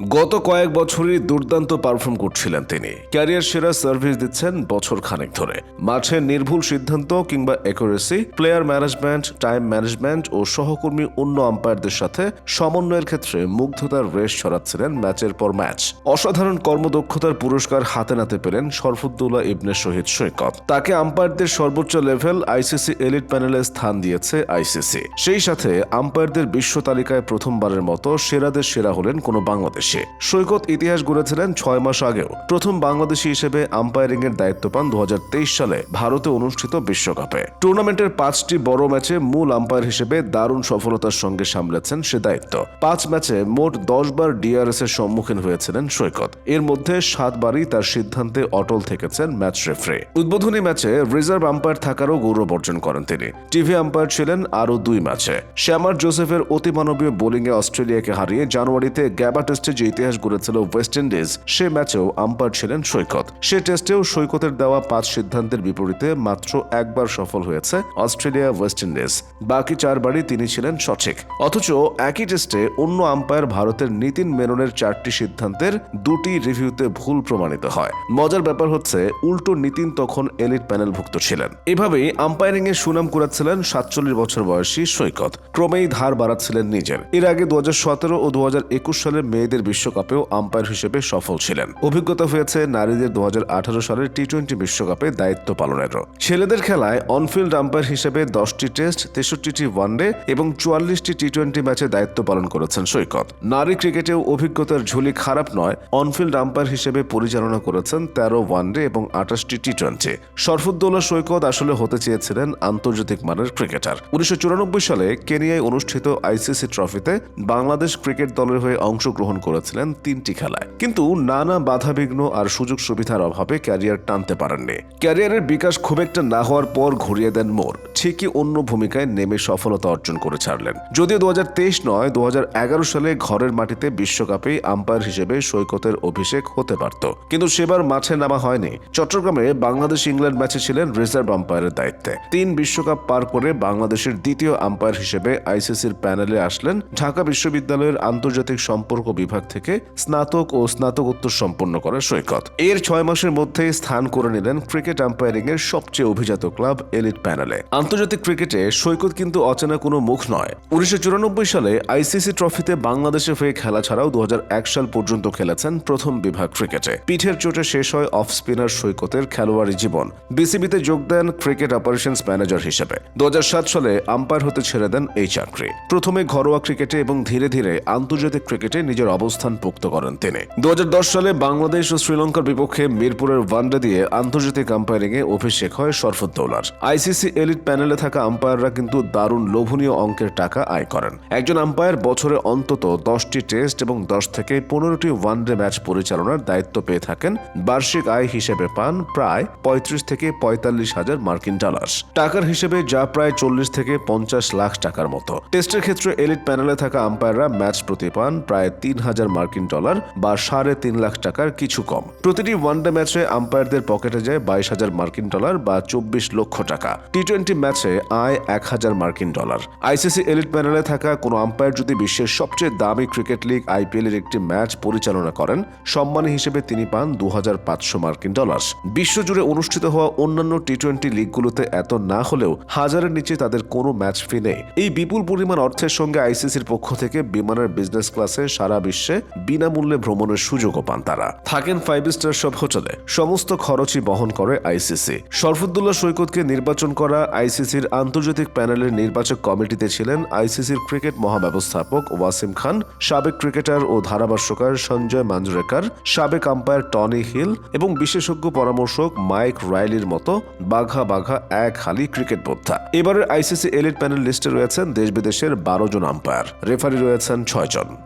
গত কয়েক বছরই দুর্দান্ত পারফর্ম করছিলেন তিনি। ক্যারিয়ার সেরা সার্ভিস দিচ্ছেন বছর খানেক ধরে। মাঠে নির্ভুল সিদ্ধান্ত কিংবা accuracy player management time management ও সহকর্মী অন্য আম্পায়ারদের সাথে সমন্বয়ের ক্ষেত্রে মুগ্ধতার রেশ ছড়াচ্ছিলেন ম্যাচের পর ম্যাচ। অসাধারণ কর্মদক্ষতার পুরস্কার হাতে নাতে পেলেন শরফুদ্দৌলা, ইবনে শহীদ সৈকত। তাকে আম্পায়ারদের সর্বোচ্চ লেভেল আইসিসি এলিট প্যানেলে স্থান দিয়েছে আইসিসি সেই সাথে আম্পায়ারদের বিশ্ব তালিকায় প্রথমবারের মতো সেরাদের সেরা হলেন কোনো বাংলাদেশে। সৈকত ইতিহাস গড়েছিলেন ছয় মাস আগেও। প্রথম বাংলাদেশি হিসেবে আম্পায়ারিং এর দায়িত্ব পান দু সালে ভারতে অনুষ্ঠিত বিশ্বকাপে। টুর্নামেন্টের পাঁচটি বড় ম্যাচে মূল আম্পায়ার হিসেবে দারুণ সফলতার সঙ্গে সামলেছেন সে দায়িত্ব। পাঁচ ম্যাচে মোট দশ বার ডিআরএস এর সম্মুখীন হয়েছিলেন সৈকত। এর মধ্যে সাতবারই তার সিদ্ধান্তে অটল থেকেছেন ম্যাচ রেফারি। উদ্বোধনী ম্যাচে রিজার্ভ আম্পায়ার থাকারও গৌরব অর্জন করেন তিনি। টিভি আম্পায়ার ছিলেন আরও দুই ম্যাচে। শ্যামার জোসেফের অতিমানবীয় বোলিংয়ে অস্ট্রেলিয়াকে হারিয়ে জানুয়ারিতে গ্যাবা টেস্টে যে ইতিহাস গড়েছিল ওয়েস্ট ইন্ডিজ সে ম্যাচেও আম্পায়ার ছিলেন সৈকত। সে টেস্টেও সৈকতের দেওয়া পাঁচ সিদ্ধান্তের বিপরীতে মাত্র একবার সফল হয়েছে অস্ট্রেলিয়া ওয়েস্ট ইন্ডিজ বাকি চারবারই তিনি ছিলেন সঠিক। অথচ একই টেস্টে অন্য আম্পায়ার ভারতের নীতিন মেননের চারটি সিদ্ধান্তের দুটি রিভিউতে ভুল প্রমাণিত হয়। মজার ব্যাপার হচ্ছে, উল্টো নীতিন তখন এলিট প্যানেলভুক্ত ছিলেন। এভাবেই আম্পায়ারিং এর সুনাম কুড়াচ্ছিলেন সাতচল্লিশ বছর বয়সী সৈকত। ক্রমেই ধার বাড়াচ্ছিলেন নিজের। এর আগে দু হাজার সতেরো ও দু সালের মেয়েদের বিশ্বকাপেও আম্পায়ার হিসেবে সফল ছিলেন। অভিজ্ঞতা হয়েছে নারীদের দু সালের টি টোয়েন্টি বিশ্বকাপে দায়িত্ব পালনেরও। ছেলেদের খেলায় অনফিল্ড আম্পায়ার হিসেবে দশটি টেস্ট তেষট্টিটি ওয়ানডে এবং চুয়াল্লিশটি টি টোয়েন্টি ম্যাচে দায়িত্ব পালন করেছেন সৈকত। নারী ক্রিকেটেও অভিজ্ঞতার ঝুলি খারাপ নয় অনফিল্ড আম্পায়ার হিসেবে পরিচালনা করেছেন তেরো ওয়ানডে এবং আঠাশটি টি টোয়েন্টি শরফুদ্দৌলা সৈকত আসলে হতে চেয়েছিলেন আন্তর্জাতিক মানের ক্রিকেটার। উনিশশো চুরানব্বই সালে কেনিয়ায় অনুষ্ঠিত আইসিসি ট্রফিতে বাংলাদেশ ক্রিকেট দলের হয়ে অংশগ্রহণ করেছিলেন তিনটি খেলায়। কিন্তু নানা বাধাবিঘ্ন আর সুযোগ সুবিধার অভাবে ক্যারিয়ার টানতে পারেননি। ক্যারিয়ারের বিকাশ খুব একটা না হওয়ার পর ঘুরিয়ে দেন মোর। ঠিকই অন্য ভূমিকায় নেমে সফলতা অর্জন করে ছাড়লেন। যদিও দু নয় দু সালে ঘরের মাটিতে বিশ্বকাপে আম্পায়ার হিসেবে সৈকতের অভিষেক হতে পারত। কিন্তু সেবার মাঠে নামা হয়নি। চট্টগ্রামে বাংলাদেশ ইংল্যান্ড ম্যাচে ছিলেন রিজার্ভ আম্পায়ারের দায়িত্বে। তিন বিশ্বকাপ পার করে বাংলাদেশের দ্বিতীয় আম্পায়ার হিসেবে আইসিসির প্যানেলে আসলেন ঢাকা বিশ্ববিদ্যালয়ের আন্তর্জাতিক সম্পর্ক বিভাগ থেকে স্নাতক ও স্নাতকোত্তর সম্পন্ন করে সৈকত। এর ছয় মাসের মধ্যেই স্থান করে নিলেন ক্রিকেট আম্পায়ারিং এর সবচেয়ে অভিজাত ক্লাব এলিট প্যানেলে। আন্তর্জাতিক ক্রিকেটে সৈকত কিন্তু অচেনা কোনো মুখ নয়। উনিশশো সালে আইসিসি ট্রফিতে বাংলাদেশের হয়ে খেলা ছাড়াও দু সাল পর্যন্ত খেলেছেন প্রথম বিভাগ ক্রিকেটে। পিঠের চোটে শেষ হয় অফ স্পিনার সৈকতের খেলোয়াড়ি জীবন। বিসিবিতে যোগ দেন ক্রিকেট অপারেশনস ম্যানেজার হিসেবে। দু হাজার সাত সালে আম্পায়ার হতে ছেড়ে দেন এই চাকরি। প্রথমে ঘরোয়া ক্রিকেটে এবং ধীরে ধীরে আন্তর্জাতিক ক্রিকেটে নিজের অবস্থান পোক্ত করেন তিনি। দু হাজার দশ সালে বাংলাদেশ ও শ্রীলঙ্কার বিপক্ষে মিরপুরের ওয়ানডে দিয়ে আন্তর্জাতিক আম্পায়ারিং এ অভিষেক হয় শরফুদ্দৌলার আইসিসি এলিট প্যানেলে থাকা আম্পায়াররা কিন্তু দারুণ লোভনীয় অঙ্কের টাকা আয় করেন। একজন আম্পায়ার বছরে অন্তত দশটি টেস্ট এবং দশ থেকে পনেরোটি ওয়ানডে ম্যাচ পরিচালনার দায়িত্ব পেয়ে থাকেন। বার্ষিক আয় হিসেবে পান প্রায় পঁয়ত্রিশ থেকে পঁয়তাল্লিশ হাজার মার্কিন ডলার টাকার হিসেবে যা প্রায় চল্লিশ থেকে পঞ্চাশ লাখ টাকার মতো। টেস্টের ক্ষেত্রে এলিট প্যানেলে থাকা আম্পায়াররা ম্যাচ প্রতি পান প্রায় তিন হাজার মার্কিন ডলার বা সাড়ে তিন লাখ টাকার কিছু কম। প্রতিটি ওয়ানডে ম্যাচে আম্পায়ারদের পকেটে যায় বাইশ হাজার মার্কিন ডলার বা চব্বিশ লক্ষ টাকা। টি টোয়েন্টি ম্যাচে আয় এক হাজার মার্কিন ডলার। আইসিসি এলিট প্যানেলে থাকা কোনো আম্পায়ার যদি বিশ্বের সবচেয়ে দামি ক্রিকেট লিগ, আইপিএল এর একটি ম্যাচ পরিচালনা করেন, সম্মানী হিসেবে তিনি পান দু হাজার পাঁচশো মার্কিন ডলার বিশ্বজুড়ে অনুষ্ঠিত হওয়া অন্যান্য টি টোয়েন্টি লিগগুলোতে এত না হলেও হাজারের নিচে তাদের কোনো ম্যাচ ফি নেই। এই বিপুল পরিমাণ অর্থের সঙ্গে আইসিসির পক্ষ থেকে বিমানের বিজনেস ক্লাসে সারা বিশ্বে বিনামূল্যে ভ্রমণের সুযোগও পান তারা। থাকেন ফাইভ স্টার সব হোটেলে। সমস্ত খরচই বহন করে আইসিসি। শরফুদ্দুল্লাহ সৈকতকে নির্বাচন করা আইসিসির আন্তর্জাতিক প্যানেলের নির্বাচক কমিটিতে ছিলেন আইসিসির ক্রিকেট মহাব্যবস্থাপক ওয়াসিম খান, সাবেক ক্রিকেটার ও ধারাভাষ্যকার সঞ্জয় মাঞ্জরেকার, সাবেক আম্পায়ার টনি হিল এবং বিশেষজ্ঞ পরামর্শক মাইক রাইলির মতো বাঘা বাঘা এক হালি ক্রিকেট বোদ্ধা। এবারের আইসিসি এলিট প্যানেল লিস্টে রয়েছেন দেশ বিদেশের বারো জন আম্পায়ার। রেফারি রয়েছেন ছয় জন।